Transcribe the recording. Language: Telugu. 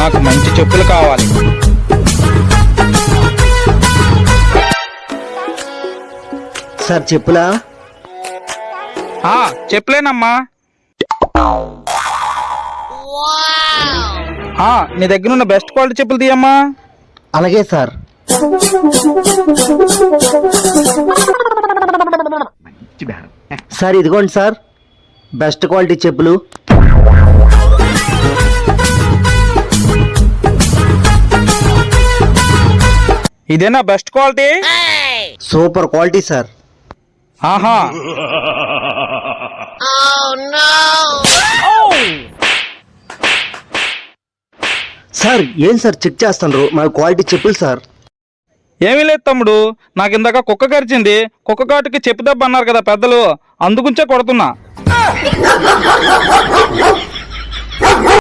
నాకు మంచి చెప్పులు కావాలి. సార్ చెప్పులా? ఆ చెప్పులేనమ్మా. ఆ, నీ దగ్గర ఉన్న బెస్ట్ క్వాలిటీ చెప్పులు తీయమ్మా. అలాగే సార్. సార్ ఇదిగోండి సార్. బెస్ట్ క్వాలిటీ చెప్పులు. ఇదేనా best quality super quality sir. ఆహా. సార్ ఏం సార్ చెక్ చేస్తున్నారు మా క్వాలిటీ చెప్పులు సార్. ఏమీ లేదు తమ్ముడు. నాకు ఇందాక కుక్క కరిచింది. కుక్క కాటుకి చెప్పు దెబ్బ అన్నారు కదా పెద్దలు. అందుగుంచే కొడుతున్నా.